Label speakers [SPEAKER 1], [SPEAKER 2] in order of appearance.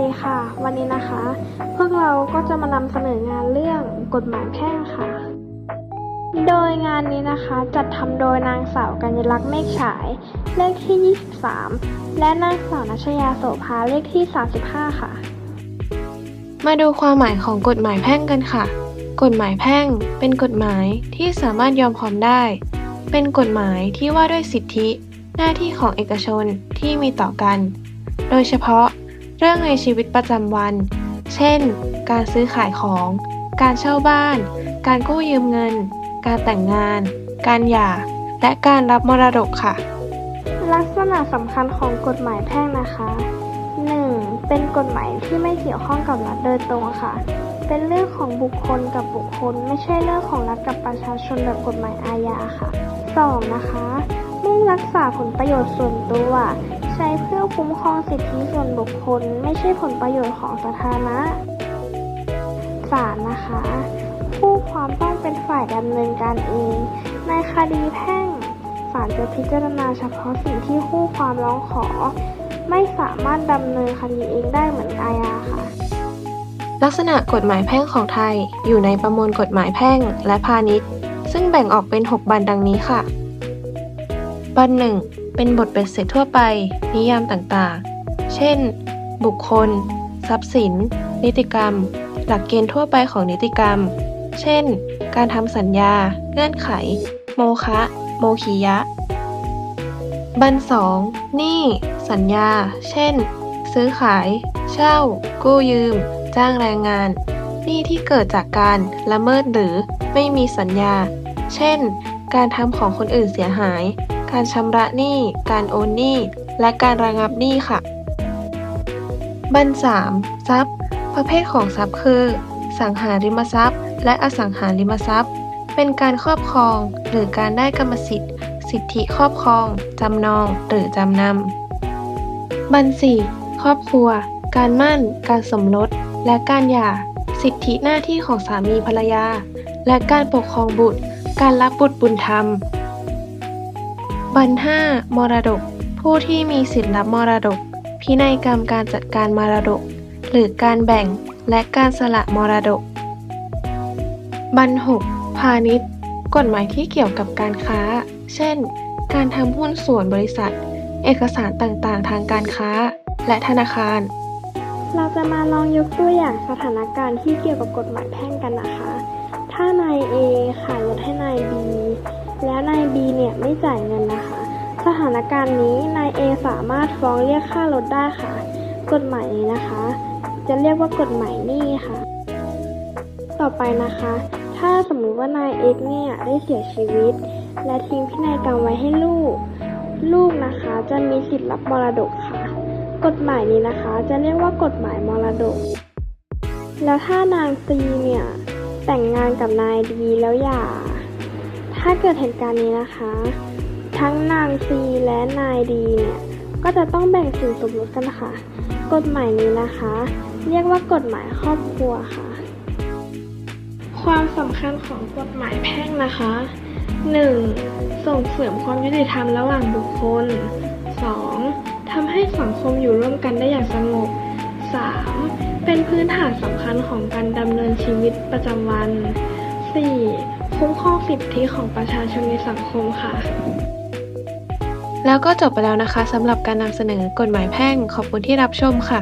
[SPEAKER 1] ดีค่ะ วันนี้นะคะ พวกเราก็จะมานำเสนองานเรื่องกฎหมายแพ่งค่ะ โดยงานนี้นะคะจัดทำโดยนางสาวกัญญลักษณ์เมฆฉาย เลขที่ 23 และนางสาวนัชยาโสภาเลขที่ 35 ค่ะ
[SPEAKER 2] มาดูความหมายของกฎหมายแพ่งกันค่ะ กฎหมายแพ่ง เป็นกฎหมายที่สามารถยอมความได้ เป็นกฎหมายที่ว่าด้วยสิทธิ หน้าที่ของเอกชนที่มีต่อกัน โดยเฉพาะ เรื่องในชีวิตประจำวัน เช่น การซื้อขายของ การเช่าบ้าน การกู้ยืมเงิน การแต่งงาน การหย่า และการรับมรดกค่ะ
[SPEAKER 1] ลักษณะสำคัญของกฎหมายแพ่งนะคะ 1. เป็นกฎหมายที่ไม่เกี่ยวข้องกับรัฐโดยตรงค่ะ เป็นเรื่องของบุคคลกับบุคคล ไม่ใช่เรื่องของรัฐกับประชาชนแบบกฎหมายอาญาค่ะ 2. นะคะ มุ่งรักษาผลประโยชน์ส่วนตัว ใช้เพื่อคุ้มครองสิทธิส่วนบุคคล ไม่ใช่ผลประโยชน์ของสาธารณะ 3. นะคะ ผู้ความต้องเป็นฝ่ายดำเนินการเอง ในคดีแพ่งศาลจะพิจารณาเฉพาะสิ่งที่คู่ความร้องขอ ไม่สามารถดำเนินคดีเองได้เหมือนอาญาค่ะ
[SPEAKER 2] ลักษณะกฎหมายแพ่งของไทยอยู่ในประมวลกฎหมายแพ่งและพาณิชย์ ซึ่งแบ่งออกเป็น 6 บันดังนี้ค่ะ บันหนึ่งเป็นบทเบ็ดเสร็จทั่วไป นิยามต่างๆ เช่น บุคคล ทรัพย์สิน นิติกรรม หลักเกณฑ์ทั่วไปของนิติกรรม เช่น การทำสัญญา เงื่อนไข โมคะ โมคียะ บันสองหนี้สัญญา เช่น ซื้อขาย เช่า กู้ยืม จ้างแรงงาน หนี้ที่เกิดจากการละเมิดหรือไม่มีสัญญา เช่น การทำของคนอื่นเสียหาย การชำระหนี้ การโอนหนี้ และการระงับหนี้ค่ะ บันสามทรัพย์ ประเภทของทรัพย์คือ สังหาริมทรัพย์ และอสังหาริมทรัพย์ เป็นการครอบครอง หรือการได้กรรมสิทธิ์ สิทธิครอบครอง จำนอง หรือจำนำบันสี่ครอบครัว การมั่น การสมรส และการหย่า สิทธิหน้าที่ของสามีภรรยา และการปกครองบุตร การรับบุตรบุญธรรม บันห้ามรดก ผู้ที่มีสิทธิรับมรดก พินัยกรรมการจัดการมรดก หรือการแบ่งและการสละมรดก บันหกพาณิชย์กฎหมายที่เกี่ยวกับการค้า เช่น การทำหุ้นส่วนบริษัท เอกสารต่างๆ ทางการค้า และธนาคาร
[SPEAKER 1] เราจะมาลองยกตัวอย่างสถานการณ์ที่เกี่ยวกับกฎหมายแพ่งกันนะคะ ถ้านาย A ขายรถให้นาย B แล้วนาย B เนี่ยไม่จ่ายเงินนะคะ สถานการณ์นี้นาย A สามารถฟ้องเรียกค่ารถได้ค่ะ กฎหมายนี้นะคะ จะเรียกว่ากฎหมายหนี้ค่ะ ต่อไปนะคะ ถ้าสมมุติว่านาย X เนี่ยได้เสียชีวิต และทิ้งพินัยกรรมไว้ให้ลูก ลูกนะคะจะมีสิทธิ์รับมรดกค่ะ กฎหมายนี้นะคะ จะเรียกว่ากฎหมายมรดก แล้วถ้านางซีเนี่ย แต่งงานกับนายดีแล้วหย่า ถ้าเกิดเหตุการณ์นี้นะคะ ทั้งนางซีและนายดีเนี่ย ก็จะต้องแบ่งสินสมรสกันค่ะ กฎหมายนี้นะคะ เรียกว่ากฎหมายครอบครัวค่ะ ความสำคัญของกฎหมายแพ่งนะคะ 1. ส่งเสริมความยุติธรรมระหว่างบุคคล 2. ทำให้สังคมอยู่ร่วมกันได้อย่างสงบ 3. เป็นพื้นฐานสำคัญของการดำเนินชีวิตประจำวัน 4. คุ้มครองสิทธิของประชาชนในสังคมค่ะ
[SPEAKER 2] แล้วก็จบไปแล้วนะคะสำหรับการนำเสนอกฎหมายแพ่งขอบคุณที่รับชมค่ะ